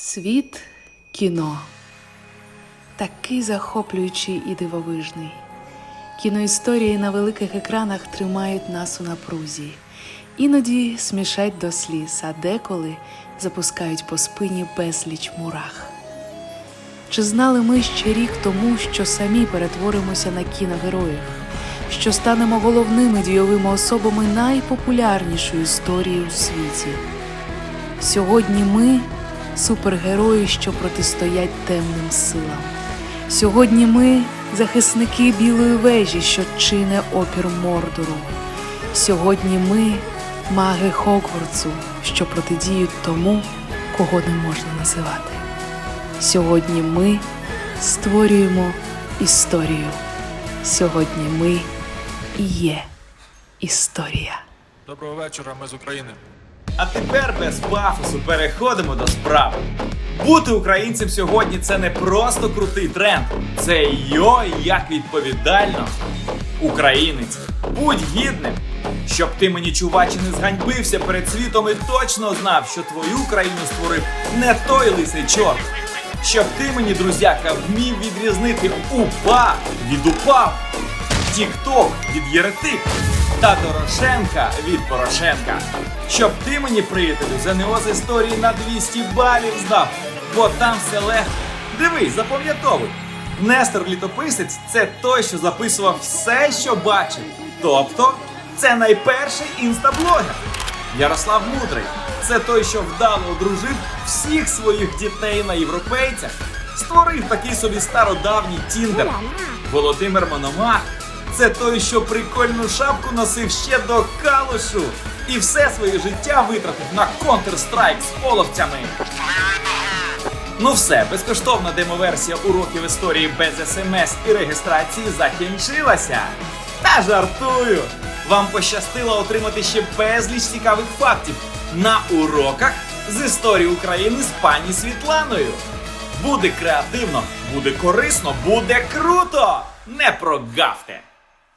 Світ кіно такий захоплюючий і дивовижний. Кіноісторії на великих екранах тримають нас у напрузі, іноді смішать до сліз, а деколи запускають по спині безліч мурах. Чи знали ми ще рік тому, що самі перетворимося на кіногероїв, що станемо головними дійовими особами найпопулярнішої історії у світі? Сьогодні ми супергерої, що протистоять темним силам. Сьогодні ми захисники білої вежі, що чине опір Мордору. Сьогодні ми маги Хогвартсу, що протидіють тому, кого не можна називати. Сьогодні ми створюємо історію. Сьогодні ми і є історія. Доброго вечора, ми з України. А тепер без пафосу переходимо до справи. Бути українцем сьогодні це не просто крутий тренд, це йой як відповідально. Українець, будь гідним, щоб ти мені чувачі не зганьбився перед світом і точно знав, що твою країну створив не той лисий чорт. Щоб ти мені, друзяка, вмів відрізнити упа від упав, Тік-Ток від Єретик та Дорошенка від Порошенка. Щоб ти мені, приятелю, ЗНО з історії на 200 балів здав, бо там все легко. Дивись, запам'ятовуй. Нестор Літописець це той, що записував все, що бачив. Тобто, це найперший інстаблогер. Ярослав Мудрий це той, що вдало одружив всіх своїх дітей на європейцях, створив такий собі стародавній тіндер. Володимир Мономах це той, що прикольну шапку носив ще до калушу і все своє життя витратив на Counter-Strike з половцями. Ну все, безкоштовна демоверсія уроків історії без смс і реєстрації закінчилася. Та жартую! Вам пощастило отримати ще безліч цікавих фактів на уроках з історії України з пані Світланою. Буде креативно, буде корисно, буде круто! Не прогавте!